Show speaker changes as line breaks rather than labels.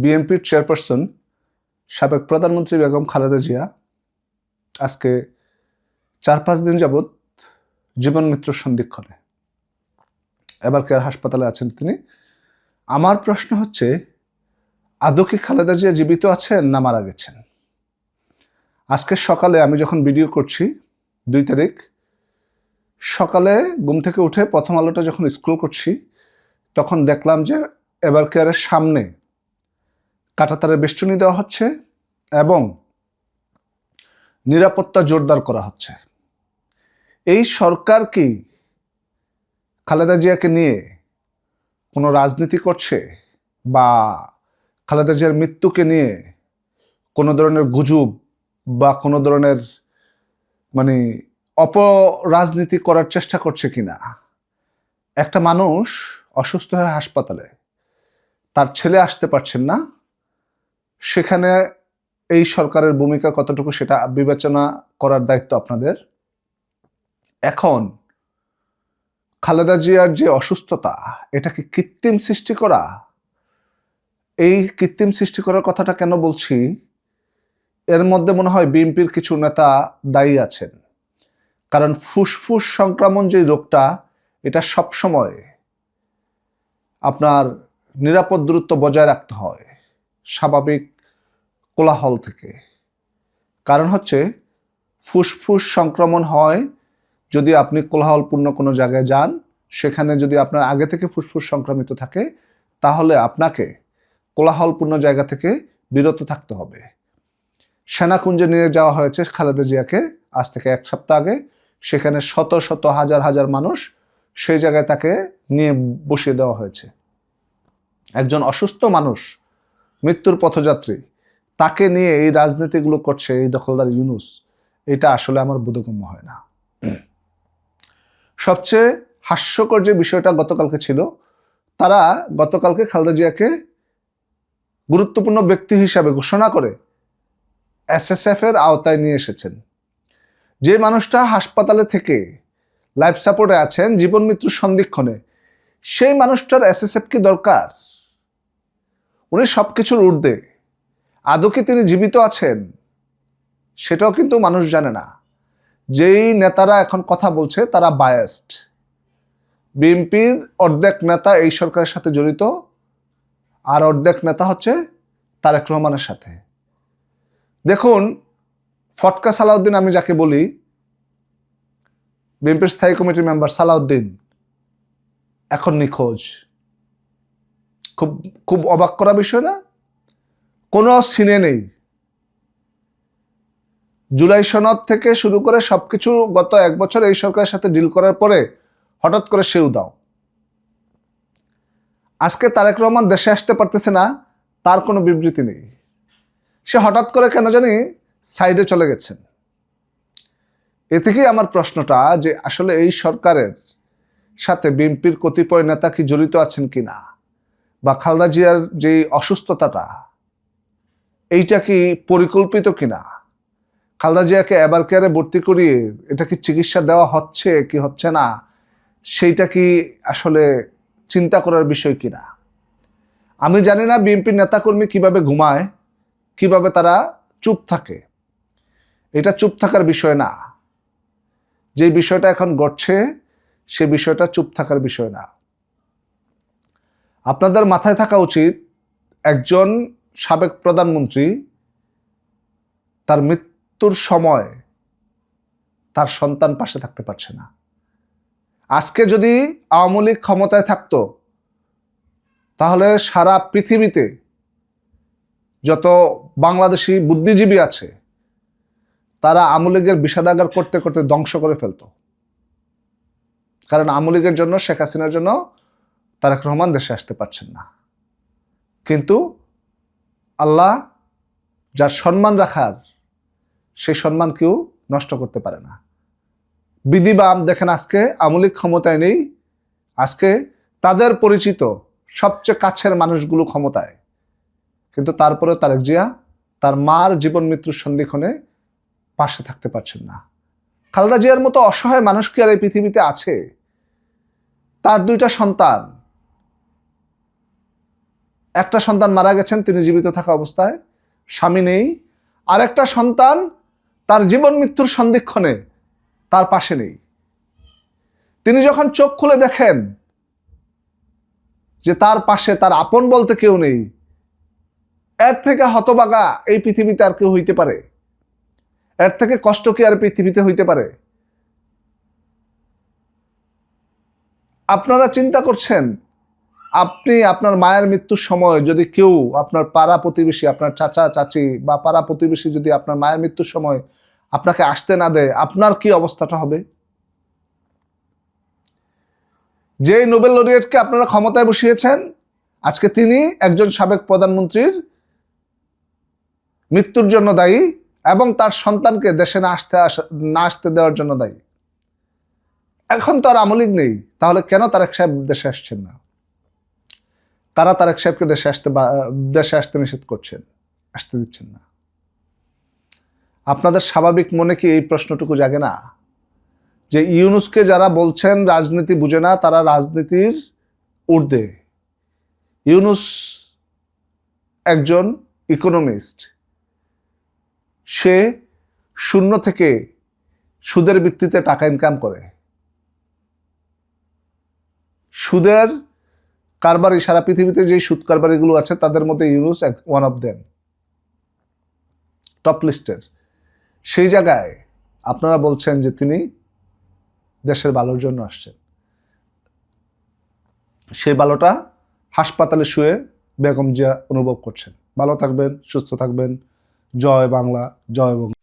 বিএনপির চেয়ারপারসন সাবেক প্রধানমন্ত্রী বেগম খালেদা জিয়া আজকে চার পাঁচ দিন যাবৎ জীবন মৃত্যুর সন্ধিক্ষণে। এবার কেয়ার হাসপাতালে আছেন তিনি? আমার প্রশ্ন হচ্ছে, আদৌ কি খালেদা জিয়া জীবিত আছেন না মারা গেছেন? আজকে সকালে আমি যখন ভিডিও করছি, দুই তারিখ, সকালে ঘুম থেকে উঠে প্রথম আলোটা যখন স্ক্রল করছি, তখন দেখলাম যে এবার কেয়ারের সামনে কাটাতারে বেষ্টনী দেওয়া হচ্ছে এবং নিরাপত্তা জোরদার করা হচ্ছে। এই সরকার কি খালেদা জিয়াকে নিয়ে কোনো রাজনীতি করছে বা খালেদা জিয়ার মৃত্যুকে নিয়ে কোনো ধরনের গুজব বা কোনো ধরনের মানে অপরাজনীতি করার চেষ্টা করছে কিনা? একটা মানুষ অসুস্থ হয়ে হাসপাতালে, তার ছেলে আসতে পারছেন না সেখানে এই সরকারের ভূমিকা কতটুকু সেটা বিবেচনা করার দায়িত্ব আপনাদের? এখন খালেদা জিয়ার যে অসুস্থতা, এটা কি কৃত্রিম সৃষ্টি করা? এই কৃত্রিম সৃষ্টি করার কথাটা কেন বলছি? এর মধ্যে মনে হয় বিএনপির কিছু নেতা দায়ী আছেন। কারণ ফুসফুস সংক্রমণ যে রোগটা, এটা সবসময় আপনার নিরাপদ দূরত্ব বজায় রাখতে হয়। স্বাভাবিক কোলাহল থেকে। কারণ হচ্ছে, ফুসফুস সংক্রমণ হয় যদি আপনি কোলাহলপূর্ণ কোনো জায়গায় যান, সেখানে যদি আপনার আগে থেকে ফুসফুস সংক্রমিত থাকে, তাহলে আপনাকে কোলাহলপূর্ণ জায়গা থেকে বিরত থাকতে হবে। সেনাকুঞ্জে নিয়ে যাওয়া হয়েছে খালেদা জিয়াকে আজ থেকে এক সপ্তাহ আগে। সেখানে শত শত হাজার হাজার মানুষ সেই জায়গায় তাকে নিয়ে বসিয়ে দেওয়া হয়েছে। একজন অসুস্থ মানুষ মৃত্যুর পথযাত্রী। তাকে নিয়ে এই রাজনীতিগুলো করছে এই দখলদার ইউনুস। এটা আসলে আমার বোধগম্য হয় না। সবচেয়ে হাস্যকর যে বিষয়টা গতকালকে ছিল, তারা গতকালকে খালেদা জিয়াকে গুরুত্বপূর্ণ ব্যক্তি হিসাবে ঘোষণা করে এসএসএফ এর আওতায় নিয়ে এসেছেন। যে মানুষটা হাসপাতালে থেকে লাইফ সাপোর্টে আছেন, জীবন মৃত্যুর সন্ধিক্ষণে, সেই মানুষটার এসএসএফ কি দরকার? উনি সব কিছুর ঊর্ধ্বে। আদৌ কি তিনি জীবিত আছেন? সেটাও কিন্তু মানুষ জানে না। যেই নেতারা এখন কথা বলছে, তারা বায়াস্ট বিএনপির অর্ধেক নেতা এই সরকারের সাথে জড়িত, আর অর্ধেক নেতা হচ্ছে তারেক রহমানের সাথে। দেখুন, ফটকা সালাউদ্দিন, আমি যাকে বলি, বিএনপির স্থায়ী কমিটির মেম্বার সালাউদ্দিন, এখন নিখোঁজ। খুব খুব অবাক করা বিষয় না? কোনো সিনে নেই। জুলাই সনদ থেকে শুরু করে সব কিছু গত এক বছর এই সরকারের সাথে ডিল করার পরে হঠাৎ করে সেও দাও। আজকে তারেক রহমান দেশে আসতে পারতেছে না, তার কোনো বিবৃতি নেই। সে হঠাৎ করে কেন জানি সাইডে চলে গেছেন। এ থেকেই আমার প্রশ্নটা যে আসলে এই সরকারের সাথে বিএনপির কতিপয় নেতা কি জড়িত আছেন কি না? বা খালদা জিয়ার যে অসুস্থতাটা, এইটা কি পরিকল্পিত কিনা? খালদা জিয়াকে এবার কেয়ারে ভর্তি করিয়ে এটা কি চিকিৎসা দেওয়া হচ্ছে কি হচ্ছে না? সেইটা কি আসলে চিন্তা করার বিষয় কিনা? আমি জানি না বিএনপির নেতাকর্মী কীভাবে ঘুমায়, কীভাবে তারা চুপ থাকে। এটা চুপ থাকার বিষয় না। যে বিষয়টা এখন ঘটছে, সে বিষয়টা চুপ থাকার বিষয় না। আপনাদের মাথায় থাকা উচিত, একজন সাবেক প্রধানমন্ত্রী তার মৃত্যুর সময় তার সন্তান পাশে থাকতে পারছে না। আজকে যদি আওয়ামী লীগ ক্ষমতায় থাকতো, তাহলে সারা পৃথিবীতে যত বাংলাদেশি বুদ্ধিজীবী আছে, তারা আমলীগের বিষাদাগার করতে করতে ধ্বংস করে ফেলত। কারণ আমলীগের জন্য, শেখ হাসিনার জন্য তারেক রহমান দেশে আসতে পারছেন না। কিন্তু আল্লাহ যার সম্মান রাখার, সেই সম্মান কেউ নষ্ট করতে পারে না। বিধিবাম দেখেন আজকে আমলিক ক্ষমতায় নেই, আজকে তাদের পরিচিত সবচেয়ে কাছের মানুষগুলো ক্ষমতায়। কিন্তু তারপরে তারেক জিয়া তার মার জীবন মৃত্যুর সন্ধিক্ষণে পাশে থাকতে পারছেন না। খালেদা জিয়ার মতো অসহায় মানুষ কি আর এই পৃথিবীতে আছে? তার দুইটা সন্তান একটা সন্তান মারা গেছেন, তিনি জীবিত থাকা অবস্থায়, স্বামী নেই। আর একটা সন্তান তার জীবন মৃত্যুর সন্ধিক্ষণে তার পাশে নেই। তিনি যখন চোখ খুলে দেখেন যে তার পাশে তার আপন বলতে কেউ নেই, এর থেকে হতবাগা এই পৃথিবীতে আর কেউ হইতে পারে? এর থেকে কষ্ট কি আর পৃথিবীতে হইতে পারে? আপনারা চিন্তা করছেন আপনি আপনার মায়ের মৃত্যুর সময় যদি কেউ আপনার পাড়া প্রতিবেশী, আপনার চাচা, চাচি বা পাড়া প্রতিবেশী যদি আপনার মায়ের মৃত্যুর সময় আপনাকে আসতে না দেয়, আপনার কি অবস্থাটা হবে? যে নোবেল লরিয়েটকে আপনারা ক্ষমতায় বসিয়েছেন, আজকে তিনি একজন সাবেক প্রধানমন্ত্রীর মৃত্যুর জন্য দায়ী এবং তার সন্তানকে দেশে না আসতে আসা- না আসতে দেওয়ার জন্য দায়ী। এখন তো আর আমলিক নেই, তাহলে কেন তারেক সাহেব দেশে আসছেন না? তারা তারেক সাহেবকে দেশে আসতে দেশে আসতে নিষেধ করছেন, আসতে দিচ্ছেন না। আপনাদের স্বাভাবিক মনে কি এই প্রশ্নটুকু জাগে না? যে ইউনুসকে যারা বলছেন রাজনীতি বুঝে না, তারা রাজনীতির ঊর্ধ্বে। ইউনুস একজন ইকোনমিস্ট। সে শূন্য থেকে সুদের ভিত্তিতে টাকা ইনকাম করে। সুদের কারবারি সারা পৃথিবীতে যে সুদ কারবারিগুলো আছে, তাদের মধ্যে Yunus one of them top লিস্টের সেই জায়গায় আপনারা বলছেন যে তিনি দেশের ভালোর জন্য আসছেন। সেই ভালোটা হাসপাতালে শুয়ে বেগম জিয়া অনুভব করছেন। ভালো থাকবেন, সুস্থ থাকবেন। জয় বাংলা, জয় বঙ্গ।